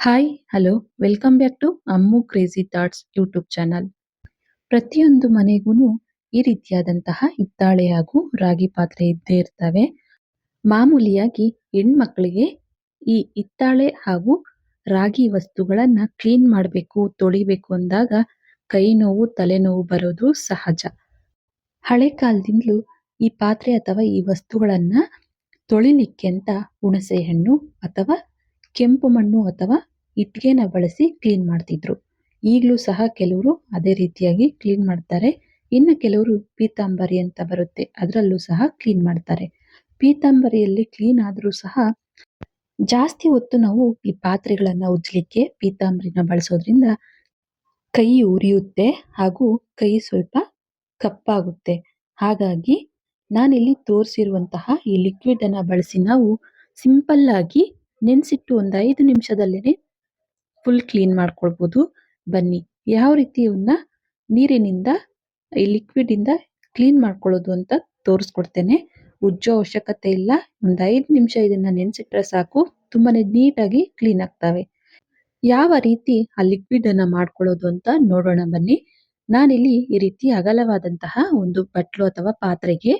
Hi hello welcome back to Ammu crazy thoughts YouTube channel ಪ್ರತಿಯೊಂದು ಮನೆಗೂ ಈ ರೀತಿಯಾದಂತಹ ಹಿತ್ತಾಳೆ ಹಾಗೂ ರಾಗಿ ಪಾತ್ರೆ ಇದ್ದೇ ಇರ್ತವೆ. ಮಾಮೂಲಿಯಾಗಿ ಹೆಣ್ಮಕ್ಳಿಗೆ ಈ ಹಿತ್ತಾಳೆ ಹಾಗೂ ರಾಗಿ ವಸ್ತುಗಳನ್ನ ಕ್ಲೀನ್ ಮಾಡಬೇಕು, ತೊಳಿಬೇಕು ಅಂದಾಗ ಕೈ ನೋವು ತಲೆನೋವು ಬರೋದು ಸಹಜ. ಹಳೆ ಕಾಲದಿಂದಲೂ ಈ ಪಾತ್ರೆ ಅಥವಾ ಈ ವಸ್ತುಗಳನ್ನ ತೊಳಿಲಿಕ್ಕೆ ಅಂತ ಹುಣಸೆ ಹಣ್ಣು ಅಥವಾ ಕೆಂಪು ಮಣ್ಣು ಅಥವಾ ಇಟ್ಟಿಗೆನ ಬಳಸಿ ಕ್ಲೀನ್ ಮಾಡ್ತಿದ್ರು. ಈಗಲೂ ಸಹ ಕೆಲವರು ಅದೇ ರೀತಿಯಾಗಿ ಕ್ಲೀನ್ ಮಾಡ್ತಾರೆ. ಇನ್ನು ಕೆಲವರು ಪೀತಾಂಬರಿ ಅಂತ ಬರುತ್ತೆ. ಅದರಲ್ಲೂ ಸಹ ಕ್ಲೀನ್ ಮಾಡ್ತಾರೆ. ಪೀತಾಂಬರಿಯಲ್ಲಿ ಕ್ಲೀನ್ ಆದರೂ ಸಹ ಜಾಸ್ತಿ ಹೊತ್ತು ನಾವು ಈ ಪಾತ್ರೆಗಳನ್ನು ಉಜ್ಜಲಿಕ್ಕೆ ಪೀತಾಂಬರಿನ ಬಳಸೋದ್ರಿಂದ ಕೈ ಉರಿಯುತ್ತೆ ಹಾಗೂ ಕೈ ಸ್ವಲ್ಪ ಕಪ್ಪಾಗುತ್ತೆ. ಹಾಗಾಗಿ ನಾನಿಲ್ಲಿ ತೋರಿಸಿರುವಂತಹ ಈ ಲಿಕ್ವಿಡನ್ನು ಬಳಸಿ ನಾವು ಸಿಂಪಲ್ ಆಗಿ ನೆನೆಸಿಟ್ಟು ಒಂದು ಐದು ನಿಮಿಷದಲ್ಲೇ ಫುಲ್ ಕ್ಲೀನ್ ಮಾಡ್ಕೊಳ್ಬೋದು. ಬನ್ನಿ, ಯಾವ ರೀತಿ ಇವನ್ನ ನೀರಿನಿಂದ, ಈ ಲಿಕ್ವಿಡ್ ಇಂದ ಕ್ಲೀನ್ ಮಾಡ್ಕೊಳ್ಳೋದು ಅಂತ ತೋರಿಸ್ಕೊಡ್ತೇನೆ. ಉಜ್ಜೋ ಅವಶ್ಯಕತೆ ಇಲ್ಲ. ಒಂದು ಐದು ನಿಮಿಷ ಇದನ್ನ ನೆನೆಸಿಟ್ರೆ ಸಾಕು. ತುಂಬಾನೇ ನೀಟಾಗಿ ಕ್ಲೀನ್ ಆಗ್ತವೆ. ಯಾವ ರೀತಿ ಆ ಲಿಕ್ವಿಡ್ ಅನ್ನ ಮಾಡ್ಕೊಳ್ಳೋದು ಅಂತ ನೋಡೋಣ ಬನ್ನಿ. ನಾನಿಲ್ಲಿ ಈ ರೀತಿ ಅಗಲವಾದಂತಹ ಒಂದು ಬಟ್ಲು ಅಥವಾ ಪಾತ್ರೆಗೆ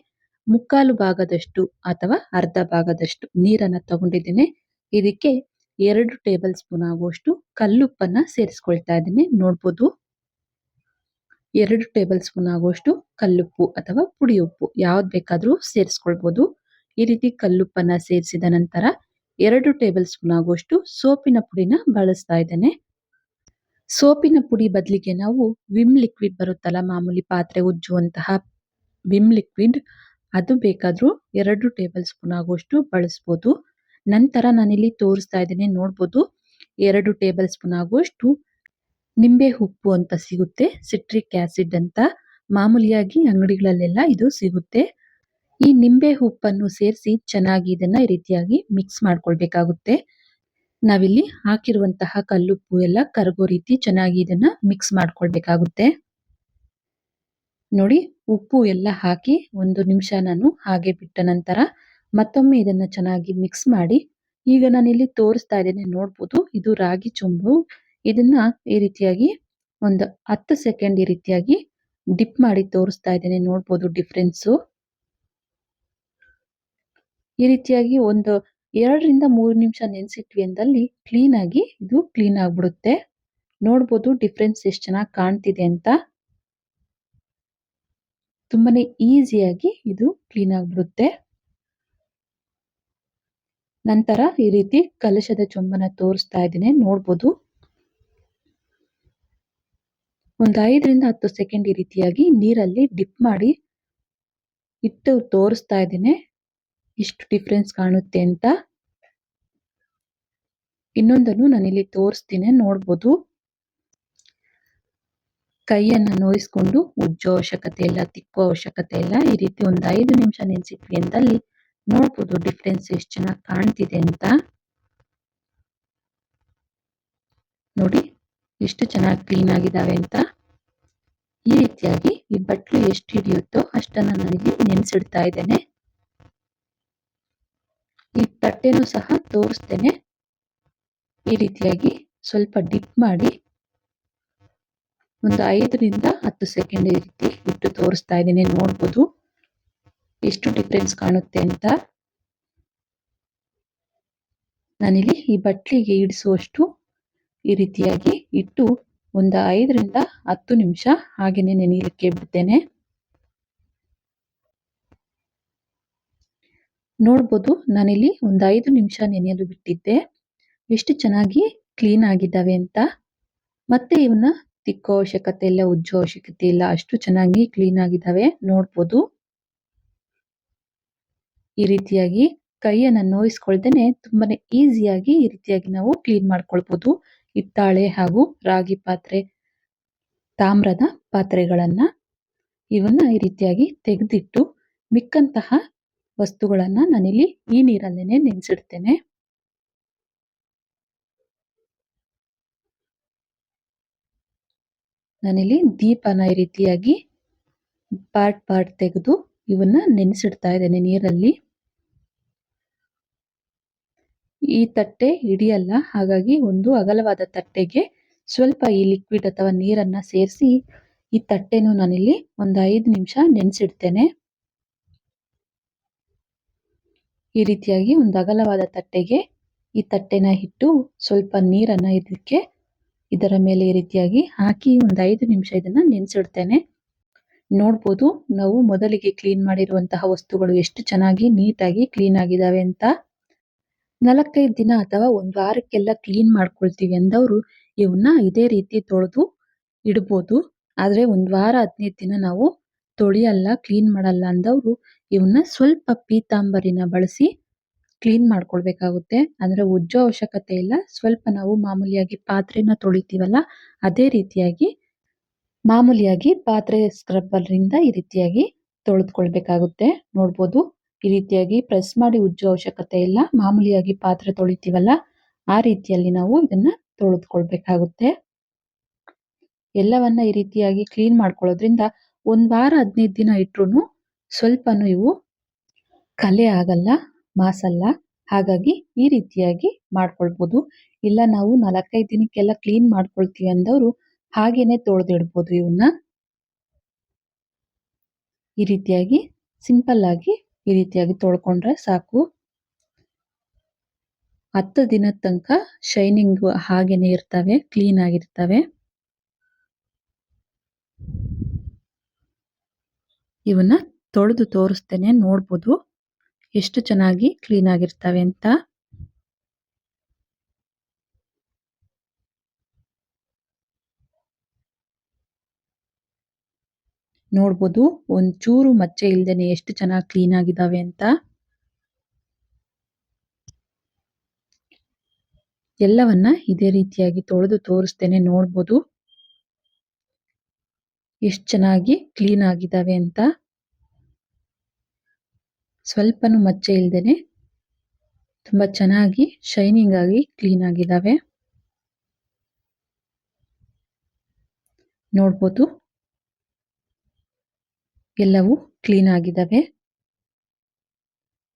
ಮುಕ್ಕಾಲು ಭಾಗದಷ್ಟು ಅಥವಾ ಅರ್ಧ ಭಾಗದಷ್ಟು ನೀರನ್ನ ತಗೊಂಡಿದ್ದೇನೆ. ಇದಕ್ಕೆ ಎರಡು ಟೇಬಲ್ ಸ್ಪೂನ್ ಆಗುವಷ್ಟು ಕಲ್ಲುಪ್ಪನ್ನ ಸೇರಿಸ್ಕೊಳ್ತಾ ಇದ್ದೀನಿ. ನೋಡ್ಬೋದು? ಎರಡು ಟೇಬಲ್ ಸ್ಪೂನ್ ಆಗುವಷ್ಟು ಕಲ್ಲುಪ್ಪು ಅಥವಾ ಪುಡಿ ಉಪ್ಪು ಯಾವ್ದು ಬೇಕಾದರೂ ಸೇರಿಸ್ಕೊಳ್ಬೋದು. ಈ ರೀತಿ ಕಲ್ಲುಪ್ಪನ್ನ ಸೇರಿಸಿದ ನಂತರ ಎರಡು ಟೇಬಲ್ ಸ್ಪೂನ್ ಆಗುವಷ್ಟು ಸೋಪಿನ ಪುಡಿನ ಬಳಸ್ತಾ ಇದ್ದೇನೆ. ಸೋಪಿನ ಪುಡಿ ಬದಲಿಗೆ ನಾವು ವಿಮ್ ಲಿಕ್ವಿಡ್ ಬರುತ್ತಲ್ಲ, ಮಾಮೂಲಿ ಪಾತ್ರೆ ಉಜ್ಜುವಂತಹ ವಿಮ್ ಲಿಕ್ವಿಡ್, ಅದು ಬೇಕಾದರೂ ಎರಡು ಟೇಬಲ್ ಸ್ಪೂನ್ ಆಗುವಷ್ಟು ಬಳಸ್ಬೋದು. ನಂತರ ನಾನಿಲ್ಲಿ ತೋರಿಸ್ತಾ ಇದ್ದೀನಿ. ನೋಡ್ಬೋದು ಎರಡು ಟೇಬಲ್ ಸ್ಪೂನ್ ಆಗುವಷ್ಟು ನಿಂಬೆ ಉಪ್ಪು ಅಂತ ಸಿಗುತ್ತೆ. ಸಿಟ್ರಿಕ್ ಆಸಿಡ್ ಅಂತ ಮಾಮೂಲಿಯಾಗಿ ಅಂಗಡಿಗಳಲ್ಲೆಲ್ಲ ಇದು ಸಿಗುತ್ತೆ. ಈ ನಿಂಬೆ ಉಪ್ಪನ್ನು ಸೇರಿಸಿ ಚೆನ್ನಾಗಿ ಇದನ್ನ ಈ ರೀತಿಯಾಗಿ ಮಿಕ್ಸ್ ಮಾಡ್ಕೊಳ್ಬೇಕಾಗುತ್ತೆ. ನಾವಿಲ್ಲಿ ಹಾಕಿರುವಂತಹ ಕಲ್ಲುಪ್ಪು ಎಲ್ಲ ಕರಗೋ ರೀತಿ ಚೆನ್ನಾಗಿ ಇದನ್ನ ಮಿಕ್ಸ್ ಮಾಡ್ಕೊಳ್ಬೇಕಾಗುತ್ತೆ. ನೋಡಿ, ಉಪ್ಪು ಎಲ್ಲ ಹಾಕಿ ಒಂದು ನಿಮಿಷ ನಾನು ಹಾಗೆ ಬಿಟ್ಟ ನಂತರ ಮತ್ತೊಮ್ಮೆ ಇದನ್ನ ಚೆನ್ನಾಗಿ ಮಿಕ್ಸ್ ಮಾಡಿ, ಈಗ ನಾನಿಲ್ಲಿ ತೋರಿಸ್ತಾ ಇದ್ದೇನೆ, ನೋಡ್ಬೋದು. ಇದು ರಾಗಿ ಚುಂಬು. ಇದನ್ನ ಈ ರೀತಿಯಾಗಿ ಒಂದು ಹತ್ತು ಸೆಕೆಂಡ್ ಈ ರೀತಿಯಾಗಿ ಡಿಪ್ ಮಾಡಿ ತೋರಿಸ್ತಾ ಇದ್ದೇನೆ, ನೋಡ್ಬೋದು ಡಿಫ್ರೆನ್ಸು ಈ ರೀತಿಯಾಗಿ ಒಂದು ಎರಡರಿಂದ ಮೂರು ನಿಮಿಷ ನೆನೆಸಿಟ್ವಿ ಅಂದಲ್ಲಿ ಕ್ಲೀನ್ ಆಗಿ ಇದು ಕ್ಲೀನ್ ಆಗಿಬಿಡುತ್ತೆ. ನೋಡ್ಬೋದು ಡಿಫ್ರೆನ್ಸ್ ಎಷ್ಟು ಚೆನ್ನಾಗಿ ಕಾಣ್ತಿದೆ ಅಂತ. ತುಂಬಾನೇ ಈಸಿಯಾಗಿ ಇದು ಕ್ಲೀನ್ ಆಗ್ಬಿಡುತ್ತೆ. ನಂತರ ಈ ರೀತಿ ಕಲಶದ ಚೊಂಬನ ತೋರಿಸ್ತಾ ಇದ್ದೀನಿ. ನೋಡ್ಬೋದು. ಒಂದು ಐದರಿಂದ ಹತ್ತು ಸೆಕೆಂಡ್ ಈ ರೀತಿಯಾಗಿ ನೀರಲ್ಲಿ ಡಿಪ್ ಮಾಡಿ ಇಟ್ಟು ತೋರಿಸ್ತಾ ಇದ್ದೀನಿ. ಎಷ್ಟು ಡಿಫ್ರೆನ್ಸ್ ಕಾಣುತ್ತೆ ಅಂತ. ಇನ್ನೊಂದನ್ನು ನಾನಿಲ್ಲಿ ತೋರಿಸ್ತೀನಿ. ನೋಡ್ಬೋದು. ಕೈಯನ್ನ ನೋಯಿಸ್ಕೊಂಡು ಉಜ್ಜೋ ಅವಶ್ಯಕತೆ ಇಲ್ಲ, ತಿಕ್ಕೋ ಅವಶ್ಯಕತೆ ಇಲ್ಲ. ಈ ರೀತಿ ಒಂದು ಐದು ನಿಮಿಷ ನೆನೆಸಿಟ್ವಿ ಅಂದಲ್ಲಿ ನೋಡ್ಬೋದು ಡಿಫ್ರೆನ್ಸ್ ಎಷ್ಟು ಚೆನ್ನಾಗಿ ಕಾಣ್ತಿದೆ ಅಂತ. ನೋಡಿ ಎಷ್ಟು ಚೆನ್ನಾಗಿ ಕ್ಲೀನ್ ಆಗಿದಾವೆ ಅಂತ. ಈ ರೀತಿಯಾಗಿ ಈ ಬಟ್ಲು ಎಷ್ಟು ಹಿಡಿಯುತ್ತೋ ಅಷ್ಟನ್ನ ನನಗೆ ನೆನೆಸಿಡ್ತಾ ಇದ್ದೇನೆ. ಈ ತಟ್ಟೆನೂ ಸಹ ತೋರಿಸ್ತೇನೆ. ಈ ರೀತಿಯಾಗಿ ಸ್ವಲ್ಪ ಡಿಪ್ ಮಾಡಿ ಒಂದು ಐದರಿಂದ ಹತ್ತು ಸೆಕೆಂಡ್ ಈ ರೀತಿ ಇಟ್ಟು ತೋರಿಸ್ತಾ ಇದ್ದೀನಿ ನೋಡ್ಬೋದು. ಎಷ್ಟು ಡಿಫ್ರೆನ್ಸ್ ಕಾಣುತ್ತೆ ಅಂತ. ನಾನಿಲ್ಲಿ ಈ ಬಟ್ಲಿಗೆ ಇಡಿಸುವಷ್ಟು ಈ ರೀತಿಯಾಗಿ ಇಟ್ಟು ಒಂದು ಐದರಿಂದ ಹತ್ತು ನಿಮಿಷ ಹಾಗೆಯೇ ನೆನೆಯಲಿಕ್ಕೆ ಬಿಡ್ತೇನೆ. ನೋಡ್ಬೋದು ನಾನಿಲ್ಲಿ ಒಂದು ಐದು ನಿಮಿಷ ನೆನೆಯಲು ಬಿಟ್ಟಿದ್ದೆ. ಎಷ್ಟು ಚೆನ್ನಾಗಿ ಕ್ಲೀನ್ ಆಗಿದ್ದಾವೆ ಅಂತ. ಮತ್ತೆ ಇವನ್ನ ತಿಕ್ಕೋ ಅವಶ್ಯಕತೆ ಇಲ್ಲ, ಉಜ್ಜೋ ಅವಶ್ಯಕತೆ ಇಲ್ಲ, ಅಷ್ಟು ಚೆನ್ನಾಗಿ ಕ್ಲೀನ್ ಆಗಿದ್ದಾವೆ. ನೋಡ್ಬೋದು. ಈ ರೀತಿಯಾಗಿ ಕೈಯನ್ನ ನೋಯಿಸ್ಕೊಳ್ದೇನೆ ತುಂಬಾನೇ ಈಸಿಯಾಗಿ ಈ ರೀತಿಯಾಗಿ ನಾವು ಕ್ಲೀನ್ ಮಾಡ್ಕೊಳ್ಬಹುದು ಹಿತ್ತಾಳೆ ಹಾಗೂ ರಾಗಿ ಪಾತ್ರೆ, ತಾಮ್ರದ ಪಾತ್ರೆಗಳನ್ನ ಇವನ್ನ ಈ ರೀತಿಯಾಗಿ ತೆಗೆದಿಟ್ಟು ಮಿಕ್ಕಂತಹ ವಸ್ತುಗಳನ್ನ ನಾನಿಲ್ಲಿ ಈ ನೀರಲ್ಲೇನೆ ನೆನೆಸಿಡ್ತೇನೆ. ನಾನಿಲ್ಲಿ ದೀಪನ ಈ ರೀತಿಯಾಗಿ ಪಾರ್ಟ್ ಪಾರ್ಟ್ ತೆಗೆದು ಇವನ್ನ ನೆನೆಸಿಡ್ತಾ ಇದ್ದೇನೆ ನೀರಲ್ಲಿ. ಈ ತಟ್ಟೆ ಹಿಡಿಯಲ್ಲ. ಹಾಗಾಗಿ ಒಂದು ಅಗಲವಾದ ತಟ್ಟೆಗೆ ಸ್ವಲ್ಪ ಈ ಲಿಕ್ವಿಡ್ ಅಥವಾ ನೀರನ್ನ ಸೇರಿಸಿ ಈ ತಟ್ಟೆನೂ ನಾನಿಲ್ಲಿ ಒಂದು ಐದು ನಿಮಿಷ ನೆನೆಸಿಡ್ತೇನೆ. ಈ ರೀತಿಯಾಗಿ ಒಂದು ಅಗಲವಾದ ತಟ್ಟೆಗೆ ಈ ತಟ್ಟೆನ ಇಟ್ಟು ಸ್ವಲ್ಪ ನೀರನ್ನ ಇದಕ್ಕೆ ಇದರ ಮೇಲೆ ಈ ರೀತಿಯಾಗಿ ಹಾಕಿ ಒಂದು ಐದು ನಿಮಿಷ ಇದನ್ನ ನೆನೆಸಿಡ್ತೇನೆ. ನೋಡ್ಬೋದು ನಾವು ಮೊದಲಿಗೆ ಕ್ಲೀನ್ ಮಾಡಿರುವಂತಹ ವಸ್ತುಗಳು ಎಷ್ಟು ಚೆನ್ನಾಗಿ ನೀಟಾಗಿ ಕ್ಲೀನ್ ಆಗಿದಾವೆ ಅಂತ. ನಾಲ್ಕೈದು ದಿನ ಅಥವಾ ಒಂದು ವಾರಕ್ಕೆಲ್ಲ ಕ್ಲೀನ್ ಮಾಡ್ಕೊಳ್ತೀವಿ ಅಂದವರು ಇವನ್ನ ಇದೇ ರೀತಿ ತೊಳೆದು ಇಡ್ಬೋದು. ಆದರೆ ಒಂದು ವಾರ, ಹದಿನೈದು ದಿನ ನಾವು ತೊಳೆಯಲ್ಲ, ಕ್ಲೀನ್ ಮಾಡಲ್ಲ ಅಂದವರು ಇವನ್ನ ಸ್ವಲ್ಪ ಪೀತಾಂಬರಿನ ಬಳಸಿ ಕ್ಲೀನ್ ಮಾಡ್ಕೊಳ್ಬೇಕಾಗುತ್ತೆ. ಅಂದರೆ ಉಜ್ಜೋ ಅವಶ್ಯಕತೆ ಇಲ್ಲ. ಸ್ವಲ್ಪ ನಾವು ಮಾಮೂಲಿಯಾಗಿ ಪಾತ್ರೆನ ತೊಳಿತೀವಲ್ಲ, ಅದೇ ರೀತಿಯಾಗಿ ಮಾಮೂಲಿಯಾಗಿ ಪಾತ್ರೆ ಸ್ಕ್ರಬ್ಬರ್ ಇಂದ ಈ ರೀತಿಯಾಗಿ ತೊಳೆದುಕೊಳ್ಬೇಕಾಗುತ್ತೆ. ನೋಡ್ಬೋದು. ಈ ರೀತಿಯಾಗಿ ಪ್ರೆಸ್ ಮಾಡಿ ಉಜ್ಜೋ ಅವಶ್ಯಕತೆ ಇಲ್ಲ. ಮಾಮೂಲಿಯಾಗಿ ಪಾತ್ರೆ ತೊಳಿತೀವಲ್ಲ, ಆ ರೀತಿಯಲ್ಲಿ ನಾವು ಇದನ್ನ ತೊಳೆದುಕೊಳ್ಬೇಕಾಗುತ್ತೆ. ಎಲ್ಲವನ್ನ ಈ ರೀತಿಯಾಗಿ ಕ್ಲೀನ್ ಮಾಡ್ಕೊಳ್ಳೋದ್ರಿಂದ ಒಂದು ವಾರ ಹದಿನೈದು ದಿನ ಇಟ್ರು ಸ್ವಲ್ಪನೂ ಇವು ಕಲೆ ಆಗಲ್ಲ, ಮಾಸಲ್ಲ. ಹಾಗಾಗಿ ಈ ರೀತಿಯಾಗಿ ಮಾಡ್ಕೊಳ್ಬೋದು. ಇಲ್ಲ ನಾವು ನಾಲ್ಕೈದು ದಿನಕ್ಕೆಲ್ಲ ಕ್ಲೀನ್ ಮಾಡ್ಕೊಳ್ತೀವಿ ಅಂದವರು ಹಾಗೇನೆ ತೊಳೆದಿಡ್ಬೋದು ಇವನ್ನ ಈ ರೀತಿಯಾಗಿ ಸಿಂಪಲ್ ಆಗಿ ಈ ರೀತಿಯಾಗಿ ತೊಳ್ಕೊಂಡ್ರೆ ಸಾಕು. ಹತ್ತು ದಿನದ ತನಕ ಶೈನಿಂಗ್ ಹಾಗೇನೆ ಇರ್ತವೆ, ಕ್ಲೀನ್ ಆಗಿರ್ತವೆ. ಇವನ್ನ ತೊಳೆದು ತೋರಿಸ್ತೇನೆ, ನೋಡ್ಬೋದು. ಎಷ್ಟು ಚೆನ್ನಾಗಿ ಕ್ಲೀನ್ ಆಗಿರ್ತವೆ ಅಂತ. ನೋಡ್ಬೋದು. ಒಂಚೂರು ಮಚ್ಚೆ ಇಲ್ದೇನೆ ಎಷ್ಟು ಚೆನ್ನಾಗಿ ಕ್ಲೀನ್ ಆಗಿದಾವೆ ಅಂತ. ಎಲ್ಲವನ್ನ ಇದೇ ರೀತಿಯಾಗಿ ತೊಳೆದು ತೋರಿಸ್ತೇನೆ, ನೋಡ್ಬೋದು. ಎಷ್ಟು ಚೆನ್ನಾಗಿ ಕ್ಲೀನ್ ಆಗಿದಾವೆ ಅಂತ. ಸ್ವಲ್ಪನೂ ಮಚ್ಚೆ ಇಲ್ದೇನೆ ತುಂಬಾ ಚೆನ್ನಾಗಿ ಶೈನಿಂಗ್ ಆಗಿ ಕ್ಲೀನ್ ಆಗಿದಾವೆ. ನೋಡ್ಬೋದು. ಎಲ್ಲವೂ ಕ್ಲೀನ್ ಆಗಿದ್ದಾವೆ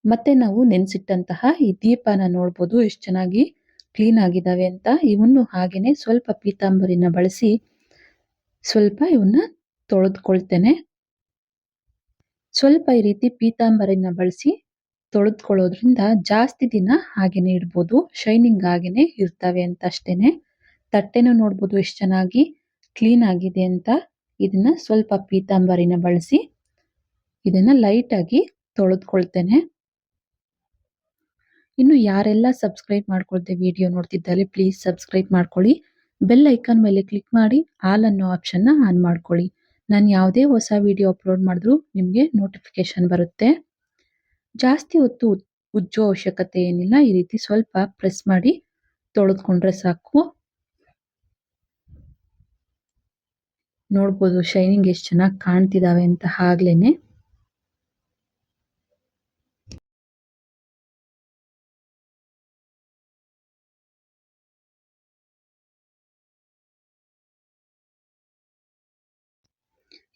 ಮತ್ತೆ ನಾವು ನೆನೆಸಿಟ್ಟಂತಹ ಈ ದೀಪನ ನೋಡ್ಬೋದು, ಎಷ್ಟು ಚೆನ್ನಾಗಿ ಕ್ಲೀನ್ ಆಗಿದ್ದಾವೆ ಅಂತ. ಇವನ್ನು ಹಾಗೇನೆ ಸ್ವಲ್ಪ ಪೀತಾಂಬರಿನ ಬಳಸಿ ಸ್ವಲ್ಪ ಇವನ್ನ ತೊಳೆದುಕೊಳ್ತೇನೆ. ಸ್ವಲ್ಪ ಈ ರೀತಿ ಪೀತಾಂಬರಿನ ಬಳಸಿ ತೊಳೆದುಕೊಳ್ಳೋದ್ರಿಂದ ಜಾಸ್ತಿ ದಿನ ಹಾಗೇನೆ ಇಡ್ಬೋದು ಶೈನಿಂಗ್ ಹಾಗೇನೆ ಇರ್ತವೆ ಅಂತ ಅಷ್ಟೇನೆ. ತಟ್ಟೆನೂ ನೋಡ್ಬೋದು ಎಷ್ಟು ಚೆನ್ನಾಗಿ ಕ್ಲೀನ್ ಆಗಿದೆ ಅಂತ. ಇದನ್ನ ಸ್ವಲ್ಪ ಪೀತಾಂಬರಿನ ಬಳಸಿ ಇದನ್ನ ಲೈಟ್ ಆಗಿ ತೊಳೆದುಕೊಳ್ತೇನೆ. ಇನ್ನು ಯಾರೆಲ್ಲ ಸಬ್ಸ್ಕ್ರೈಬ್ ಮಾಡ್ಕೊಳ್ತೇವೆ ವಿಡಿಯೋ ನೋಡ್ತಿದ್ದಾರೆ ಪ್ಲೀಸ್ ಸಬ್ಸ್ಕ್ರೈಬ್ ಮಾಡ್ಕೊಳ್ಳಿ. ಬೆಲ್ ಐಕಾನ್ ಮೇಲೆ ಕ್ಲಿಕ್ ಮಾಡಿ ಆಲ್ ಅನ್ನೋ ಆಪ್ಷನ್ನ ಆನ್ ಮಾಡ್ಕೊಳ್ಳಿ. ನಾನು ಯಾವುದೇ ಹೊಸ ವಿಡಿಯೋ ಅಪ್ಲೋಡ್ ಮಾಡಿದ್ರು ನಿಮಗೆ ನೋಟಿಫಿಕೇಶನ್ ಬರುತ್ತೆ. ಜಾಸ್ತಿ ಹೊತ್ತು ಉಜ್ಜೋ ಅವಶ್ಯಕತೆ ಏನಿಲ್ಲ, ಈ ರೀತಿ ಸ್ವಲ್ಪ ಪ್ರೆಸ್ ಮಾಡಿ ತೊಳೆದ್ಕೊಂಡ್ರೆ ಸಾಕು. ನೋಡ್ಬೋದು ಶೈನಿಂಗ್ ಎಷ್ಟು ಚೆನ್ನಾಗಿ ಕಾಣ್ತಿದಾವೆ ಅಂತ ಆಗ್ಲೇನೆ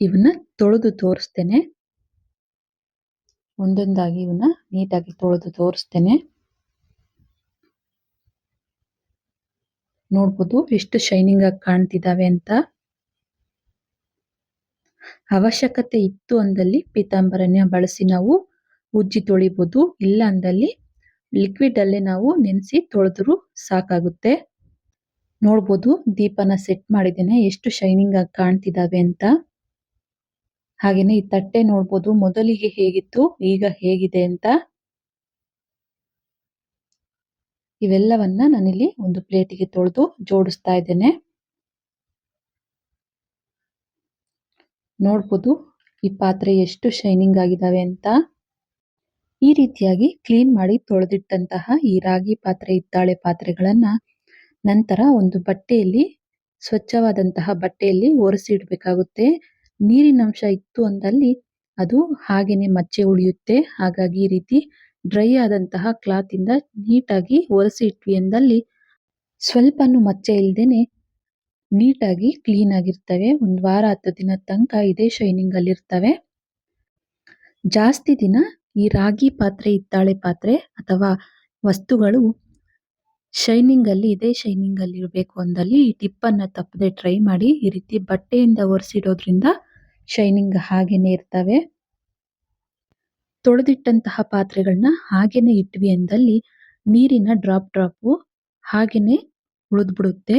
ಇವನ್ನ ತೊಳೆದು ತೋರಿಸ್ತೇನೆ. ಒಂದೊಂದಾಗಿ ಇವನ್ನ ನೀಟಾಗಿ ತೊಳೆದು ತೋರಿಸ್ತೇನೆ. ನೋಡ್ಬೋದು ಎಷ್ಟು ಶೈನಿಂಗ್ ಆಗಿ ಕಾಣ್ತಿದಾವೆ ಅಂತ. ಅವಶ್ಯಕತೆ ಇತ್ತು ಅಂದಲ್ಲಿ ಪೀತಾಂಬರನ್ನ ಬಳಸಿ ನಾವು ಉಜ್ಜಿ ತೊಳಿಬೋದು. ಇಲ್ಲ ಅಂದಲ್ಲಿ ಲಿಕ್ವಿಡ್ ಅಲ್ಲೇ ನಾವು ನೆನೆಸಿ ತೊಳೆದ್ರು ಸಾಕಾಗುತ್ತೆ. ನೋಡ್ಬೋದು, ದೀಪನ ಸೆಟ್ ಮಾಡಿದ್ದೇನೆ. ಎಷ್ಟು ಶೈನಿಂಗ್ ಆಗಿ ಕಾಣ್ತಿದಾವೆ ಅಂತ. ಹಾಗೇನೆ ಈ ತಟ್ಟೆ ನೋಡ್ಬೋದು, ಮೊದಲಿಗೆ ಹೇಗಿತ್ತು, ಈಗ ಹೇಗಿದೆ ಅಂತ. ಇವೆಲ್ಲವನ್ನ ನಾನಿಲ್ಲಿ ಒಂದು ಪ್ಲೇಟಿಗೆ ತೊಳೆದು ಜೋಡಿಸ್ತಾ ಇದ್ದೇನೆ. ನೋಡ್ಬೋದು ಈ ಪಾತ್ರೆ ಎಷ್ಟು ಶೈನಿಂಗ್ ಆಗಿದಾವೆ ಅಂತ. ಈ ರೀತಿಯಾಗಿ ಕ್ಲೀನ್ ಮಾಡಿ ತೊಳೆದಿಟ್ಟಂತಹ ಈ ರಾಗಿ ಪಾತ್ರೆ, ಹಿತ್ತಾಳೆ ಪಾತ್ರೆಗಳನ್ನ ನಂತರ ಒಂದು ಬಟ್ಟೆಯಲ್ಲಿ, ಸ್ವಚ್ಛವಾದಂತಹ ಬಟ್ಟೆಯಲ್ಲಿ ಒರೆಸಿಡ್ಬೇಕಾಗುತ್ತೆ ನೀರಿನ ಅಂಶ ಇತ್ತು ಅಂದಲ್ಲಿ ಅದು ಹಾಗೇನೆ ಮಚ್ಚೆ ಉಳಿಯುತ್ತೆ. ಹಾಗಾಗಿ ಈ ರೀತಿ ಡ್ರೈ ಆದಂತಹ ಕ್ಲಾತ್ ಇಂದ ನೀಟಾಗಿ ಒರೆಸಿ ಇಟ್ವಿ ಅಂದಲ್ಲಿ ಸ್ವಲ್ಪನೂ ಮಚ್ಚೆ ಇಲ್ದೇನೆ ನೀಟಾಗಿ ಕ್ಲೀನ್ ಆಗಿರ್ತವೆ. ಒಂದ್ ವಾರ ಹತ್ತು ದಿನದ ತನಕ ಇದೇ ಶೈನಿಂಗ್ ಅಲ್ಲಿ ಇರ್ತವೆ. ಜಾಸ್ತಿ ದಿನ ಈ ರಾಗಿ ಪಾತ್ರೆ, ಹಿತ್ತಾಳೆ ಪಾತ್ರೆ ಅಥವಾ ವಸ್ತುಗಳು ಶೈನಿಂಗಲ್ಲಿ ಇದೇ ಶೈನಿಂಗಲ್ಲಿ ಇರಬೇಕು ಅಂದಲ್ಲಿ ಈ ಟಿಪ್ಪನ್ನು ತಪ್ಪದೆ ಟ್ರೈ ಮಾಡಿ ಈ ರೀತಿ ಬಟ್ಟೆಯಿಂದ ಒರೆಸಿಡೋದ್ರಿಂದ ಶೈನಿಂಗ್ ಹಾಗೇನೆ ಇರ್ತವೆ. ತೊಳೆದಿಟ್ಟಂತಹ ಪಾತ್ರೆಗಳನ್ನ ಹಾಗೇನೆ ಇಟ್ವಿ ಅಂದಲ್ಲಿ ನೀರಿನ ಡ್ರಾಪ್ ಡ್ರಾಪು ಹಾಗೇನೆ ಉಳಿದ್ಬಿಡುತ್ತೆ.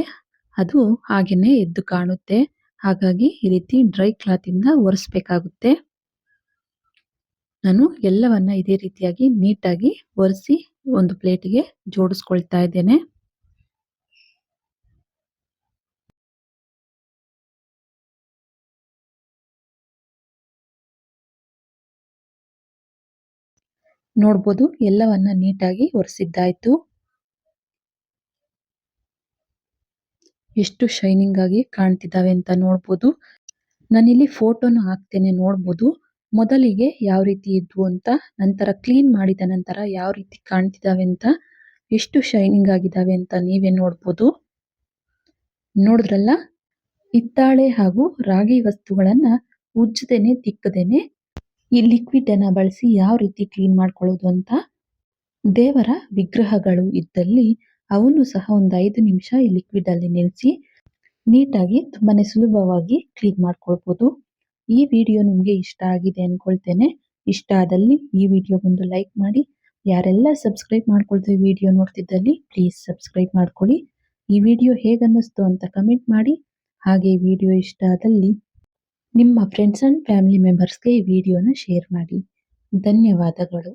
ಅದು ಹಾಗೇನೆ ಎದ್ದು ಕಾಣುತ್ತೆ. ಹಾಗಾಗಿ ಈ ರೀತಿ ಡ್ರೈ ಕ್ಲಾತ್ ಇಂದ ಒರೆಸ್ಬೇಕಾಗುತ್ತೆ. ನಾನು ಎಲ್ಲವನ್ನ ಇದೇ ರೀತಿಯಾಗಿ ನೀಟಾಗಿ ಒರೆಸಿ ಒಂದು ಪ್ಲೇಟಿಗೆ ಜೋಡಿಸ್ಕೊಳ್ತಾ ಇದ್ದೇನೆ. ನೋಡ್ಬೋದು ಎಲ್ಲವನ್ನ ನೀಟಾಗಿ ಒರೆಸಿದ್ದಾಯ್ತು. ಎಷ್ಟು ಶೈನಿಂಗ್ ಆಗಿ ಕಾಣ್ತಿದ್ದಾವೆ ಅಂತ ನೋಡ್ಬೋದು. ನಾನಿಲ್ಲಿ ಫೋಟೋನ ಹಾಕ್ತೇನೆ ನೋಡ್ಬೋದು. ಮೊದಲಿಗೆ ಯಾವ ರೀತಿ ಇದ್ವು ಅಂತ, ನಂತರ ಕ್ಲೀನ್ ಮಾಡಿದ ನಂತರ ಯಾವ ರೀತಿ ಕಾಣ್ತಿದ್ದಾವೆ ಅಂತ, ಎಷ್ಟು ಶೈನಿಂಗ್ ಆಗಿದ್ದಾವೆ ಅಂತ ನೀವೇ ನೋಡ್ಬೋದು. ನೋಡಿದ್ರಲ್ಲ? ಹಿತ್ತಾಳೆ ಹಾಗೂ ರಾಗಿ ವಸ್ತುಗಳನ್ನ ಉಜ್ಜದೇನೆ ತಿಕ್ಕದೇನೆ ಈ ಲಿಕ್ವಿಡ್ ಅನ್ನ ಬಳಸಿ ಯಾವ ರೀತಿ ಕ್ಲೀನ್ ಮಾಡ್ಕೊಳ್ಳೋದು ಅಂತ ದೇವರ ವಿಗ್ರಹಗಳು ಇದ್ದಲ್ಲಿ ಅವನು ಸಹ ಒಂದು ಐದು ನಿಮಿಷ ಈ ಲಿಕ್ವಿಡ್ ಅಲ್ಲಿ ನೆನೆಸಿ ನೀಟಾಗಿ ತುಂಬಾನೇ ಸುಲಭವಾಗಿ ಕ್ಲೀನ್ ಮಾಡ್ಕೊಳ್ಬೋದು. ಈ ವಿಡಿಯೋ ನಿಮಗೆ ಇಷ್ಟ ಆಗಿದೆ ಅಂದ್ಕೊಳ್ತೇನೆ ಇಷ್ಟ ಆದಲ್ಲಿ ಈ ವಿಡಿಯೋಗೊಂದು ಲೈಕ್ ಮಾಡಿ. ಯಾರೆಲ್ಲ ಸಬ್ಸ್ಕ್ರೈಬ್ ಮಾಡ್ಕೊಳ್ತೀವಿ ವಿಡಿಯೋ ನೋಡ್ತಿದ್ದಲ್ಲಿ ಪ್ಲೀಸ್ ಸಬ್ಸ್ಕ್ರೈಬ್ ಮಾಡ್ಕೊಳ್ಳಿ ಈ ವಿಡಿಯೋ ಹೇಗನ್ನಿಸ್ತು ಅಂತ ಕಮೆಂಟ್ ಮಾಡಿ. ಹಾಗೆ ವಿಡಿಯೋ ಇಷ್ಟ ಆದಲ್ಲಿ ನಿಮ್ಮ ಫ್ರೆಂಡ್ಸ್ ಅಂಡ್ ಫ್ಯಾಮಿಲಿ ಮೆಂಬರ್ಸ್ಗೆ ಈ ವಿಡಿಯೋನ ಶೇರ್ ಮಾಡಿ. ಧನ್ಯವಾದಗಳು.